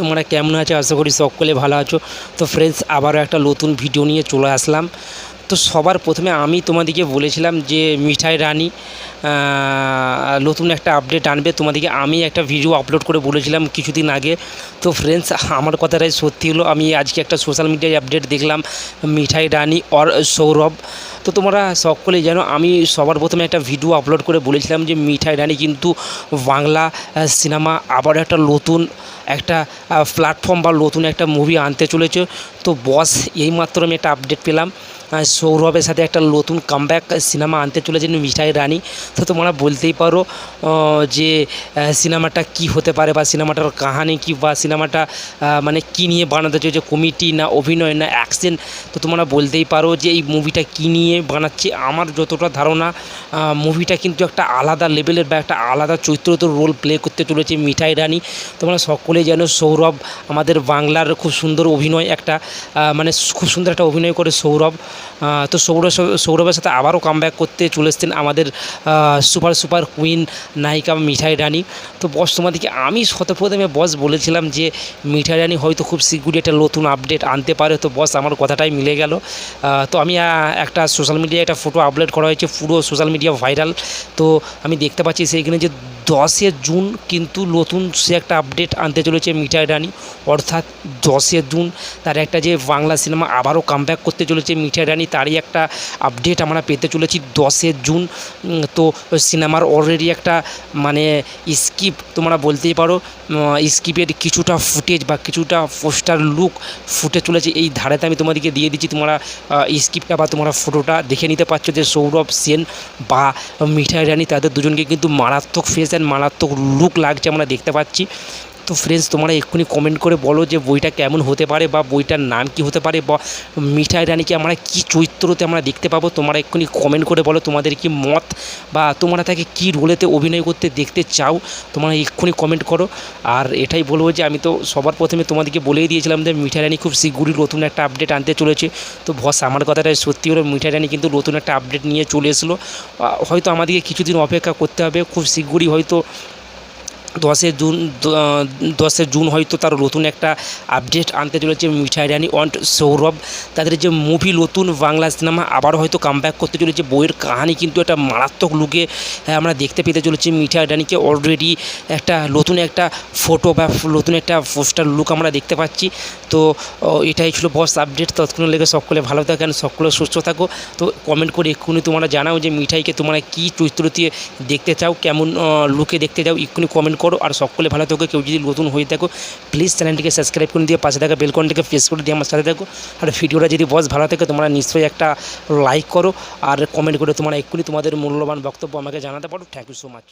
তোমরা কেমন আছো? আশা করি সকলে ভালো আছো। তো ফ্রেন্ডস আবারও একটা নতুন ভিডিও নিয়ে চলে আসলাম। তো সবার প্রথমে আমি তোমাদেরকে বলেছিলাম যে মিঠাই রানী নতুন একটা আপডেট আনবে। তোমাদেরকে আমি একটা ভিডিও আপলোড করে বলেছিলাম কিছুদিন আগে। তো ফ্রেন্ডস আমার কথাটাই সত্যি হলো, আমি আজকে একটা সোশ্যাল মিডিয়ায় আপডেট দেখলাম, মিঠাই রানী অর সৌরভ। তো তোমরা সকলেই জানো, আমি সবার প্রথমে একটা ভিডিও আপলোড করে বলেছিলাম যে মিঠাই রানী কিন্তু বাংলা সিনেমা আবার একটা নতুন একটা প্ল্যাটফর্ম বা নতুন একটা মুভি আনতে চলেছে। তো বস এইমাত্র আমি একটা আপডেট পেলাম। সৌরভের সাথে একটা নতুন কামব্যাক সিনেমা আনতে চলেছেন মিঠাই রানী। তো তোমরা বলতেই পারো যে সিনেমাটা কি হতে পারে বা সিনেমাটার কাহানি কি বা সিনেমাটা মানে কি নিয়ে বানাতে চলেছে কমিটি না অভিনয় না অ্যাকশন তো তোমরা বলতেই পারো যে এই মুভিটা কি নিয়ে বানাচ্ছে। আমার যতটা ধারণা মুভিটা কিন্তু একটা আলাদা লেভেলের বা একটা আলাদা চরিত্র রোল প্লে করতে চলেছে মিঠাই রানী। তোমরা সকলেই জানো সৌরভ আমাদের বাংলার খুব সুন্দর অভিনয় একটা মানে খুব সুন্দর একটা অভিনয় করে সৌরভ। তো সৌরভ সৌরভের সাথে আবারও কামব্যাক করতে চলে এসছেন আমাদের সুপার সুপার কুইন নায়িকা মিঠাই রানী। তো বস, তোমাদেরকে আমি শতপ্রথমে বস বলেছিলাম যে মিঠাই রানী হয়তো খুব শীঘ্রই একটা নতুন আপডেট আনতে পারে। তো বস, আমার কথাটাই মিলে গেল। তো আমি একটা সোশ্যাল মিডিয়ায় একটা ফটো আপলোড করা হয়েছে, পুরো সোশ্যাল মিডিয়া ভাইরাল তো আমি দেখতে পাচ্ছি সেইখানে যে দশে জুন কিন্তু নতুন সে একটা আপডেট আনতে চলেছে মিঠাই রানী। অর্থাৎ দশে জুন তার একটা যে বাংলা সিনেমা আবারও কামব্যাক করতে চলেছে মিঠাই রানী তারই একটা আপডেট আমরা পেতে চলেছি দশে জুন। তো সিনেমার অলরেডি একটা মানে স্কিপ তোমরা বলতেই পারো স্কিপের কিছুটা ফুটেজ বা কিছুটা পোস্টার লুক ফুটে চলেছে এই ধারেতে আমি তোমাদেরকে দিয়ে দিচ্ছি। তোমরা স্কিপটা বা তোমরা ফটোটা দেখে নিতে পারছ যে সৌরভ সেন বা মিঠাই রানী, তাদের দুজনকে কিন্তু মারাত্মক ফেস অ্যান্ড মারাত্মক লুক লাগছে আমরা দেখতে পাচ্ছি। তো ফ্রেন্ডস তোমরা এক্ষুনি কমেন্ট করে বলো যে বইটা কেমন হতে পারে বা বইটার নাম কি হতে পারে বা মিঠাই রানীকে আমরা কি চরিত্রতে আমরা দেখতে পাবো, তোমরা এক্ষুনি কমেন্ট করে বলো তোমাদের কি মত বা তোমরা তাকে কি রোলেতে অভিনয় করতে দেখতে চাও, তোমরা এক্ষুনি কমেন্ট করো। আর এটাই বলব যে আমি তো সবার প্রথমে তোমাদেরকে বলেই দিয়েছিলাম যে মিঠাই রানী খুব শীঘ্রই নতুন একটা আপডেট আনতে চলেছে। তো ভস আমার কথাটাই সত্যি হলো মিঠাই রানী কিন্তু নতুন একটা আপডেট নিয়ে চলে এসলো। হয়তো আমাদেরকে কিছুদিন অপেক্ষা করতে হবে, খুব শীঘ্রই হয়তো দশে জুন দশে জুন হয়তো তার নতুন একটা আপডেট আনতে চলেছে মিঠাই রানী অন সৌরভ। তাদের যে মুভি নতুন বাংলা সিনেমা আবার হয়তো কামব্যাক করতে চলেছে। বইয়ের কাহানি কিন্তু একটা মারাত্মক লুকে আমরা দেখতে পেতে চলেছি মিঠাই রানীকে অলরেডি একটা নতুন একটা ফটো বা নতুন একটা পোস্টার লুক আমরা দেখতে পাচ্ছি। তো এটাই ছিল বস আপডেট তৎক্ষণ লেগে সকলে ভালো থাকেন, সকলে সুস্থ থাকো। তো কমেন্ট করে এক্ষুনি তোমরা জানাও যে মিঠাইকে তোমরা কী চরিত্র দিয়ে দেখতে চাও, কেমন লুকে দেখতে চাও। এক্ষুনি কমেন্ট করো আর সকলে ভালো থাকো, কেউ যদি নতুন হয়ে থাকো প্লিজ চ্যানেলটিকে সাবস্ক্রাইব করে দিয়ে পাশে থাকা বেলকনটিকে প্রেস করে দিয়ে আমার সাথে থাকো। আর ভিডিওটা যদি বস ভালো থাকে, তোমরা নিশ্চয়ই একটা লাইক করো, আর কমেন্ট করে তোমরা এক্ষুনি তোমাদের মূল্যবান বক্তব্য আমাকে জানাতে পারো। Thank you so much